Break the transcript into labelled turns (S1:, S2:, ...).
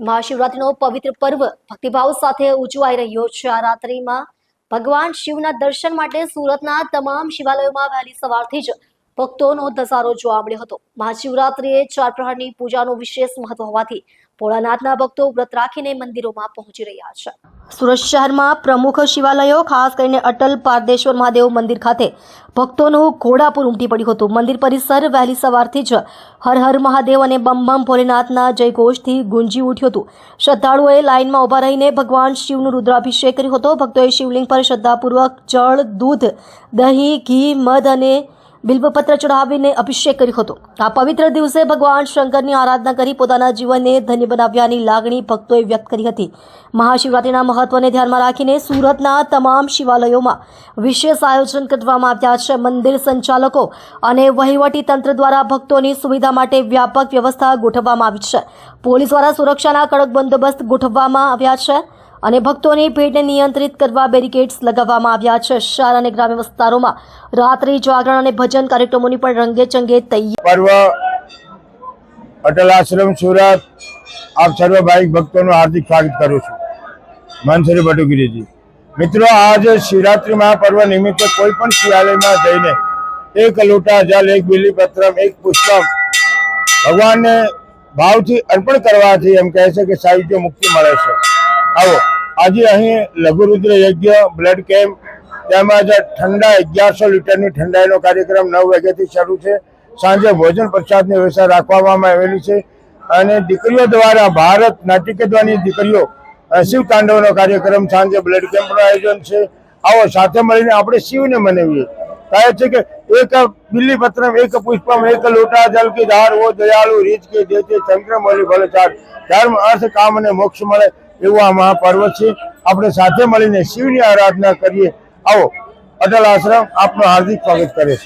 S1: મહાશિવરાત્રીનો પવિત્ર પર્વ ભક્તિભાવ સાથે ઉજવાઈ રહ્યો છે. આ રાત્રિમાં ભગવાન શિવના દર્શન માટે સુરતના તમામ શિવાલયોમાં વહેલી સવારથી જ ભક્તોનો ધસારો જોવા મળ્યો હતો. મહાશિવરાત્રીએ ચાર પ્રહારની પૂજાનું વિશેષ મહત્વ હોવાથી ભોળાનાથના ભક્તો વ્રત રાખીને મંદિરોમાં પહોંચી રહ્યા છે. સુરત શહેરમાં પ્રમુખ શિવાલયો, ખાસ કરીને અટલ પારદેશ્વર મહાદેવ મંદિર ખાતે ભક્તોનું ઘોડાપુર ઉમટી પડ્યું હતું. મંદિર પરિસર વહેલી સવારથી જ હર હર મહાદેવ અને બમ બમ ભોલેનાથના જયઘોષથી ગુંજી ઉઠ્યું હતું. શ્રદ્ધાળુઓએ લાઇનમાં ઊભા રહીને ભગવાન શિવનું રુદ્રાભિષેક કર્યો હતો. ભક્તોએ શિવલિંગ પર શ્રદ્ધાપૂર્વક જળ, દૂધ, દહીં, ઘી, મધ અને બિલ્વપત્ર ચઢાવીને અભિષેક કર્યો હતો. આ પવિત્ર દિવસે ભગવાન શંકરની આરાધના કરી પોતાના જીવનને ધન્ય બનાવ્યાની લાગણી ભક્તોએ વ્યક્ત કરી હતી. મહાશિવરાત્રિના મહત્વને ધ્યાનમાં રાખીને સુરતના તમામ શિવાલયોમાં વિશેષ આયોજન કરવામાં આવ્યા છે. મંદિર સંચાલકો અને વહીવટી તંત્ર દ્વારા ભક્તોની સુવિધા માટે વ્યાપક વ્યવસ્થા ગોઠવવામાં આવી છે. પોલીસ દ્વારા સુરક્ષાના કડક બંદોબસ્ત ગોઠવવામાં આવ્યા છે. અને ભક્તોની ભીડને નિયંત્રિત કરવા બેરિકેડ્સ લગાવવામાં આવ્યા છે. શહેર અને ગ્રામ્ય વિસ્તારોમાં રાત્રિ જાગરણ અને ભજન કાર્યક્રમોની પણ રંગે ચંગે તૈયાર.
S2: પર્વ, અટલ આશ્રમ, સુરત, આપ સર્વ ભાઈ ભક્તોનું હાર્દિક સ્વાગત કરું છું. મનસુરી ભટુગીરીજી. મિત્રો, આજે શિવરાત્રિ મહાપર્વ નિમિત્તે કોઈ પણ શિવાલયમાં જઈને એક લોટા જલ, એક બિલીપત્રમ એક પુષ્પમ ભગવાનને ભાવથી અર્પણ કરવાથી એમ કહે છે કે સાહિત્ય મુક્તિ મળે છે. આવો. આજે અહીં લઘુરુદ્ર યજ્ઞ બ્લડ કેમ્પ તેમજ ઠંડા અગિયારસો લીટરની ઠંડાઈનો કાર્યક્રમ નવ વાગ્યાથી શરૂ છે. સાંજે ભોજન પ્રસાદની વ્યવસ્થા રાખવામાં આવેલી છે અને દીકરીઓ દ્વારા ભારત નાટ્યકદ્વાની દીકરીઓ શિવ તાંડવનો કાર્યક્રમ સાંજે બ્લડ કેમ્પનું આયોજન છે. આવો સાથે મળીને આપણે શિવને મનાવીએ. કહે છે કે એક બિલ્લી પત્રમ એક પુષ્પમ, એક લોટા, જલ કે ધાર, ઓ દયાળુ, રીત કે ચંદ્ર, મોલી ભલે ચાર ધર્મ, અર્થ, કામ અને મોક્ષ મળે. એવું આ મહાપર્વ છે. આપણે સાથે મળીને શિવની આરાધના કરીએ. આવો, અટલ આશ્રમ આપનું હાર્દિક સ્વાગત કરે છે.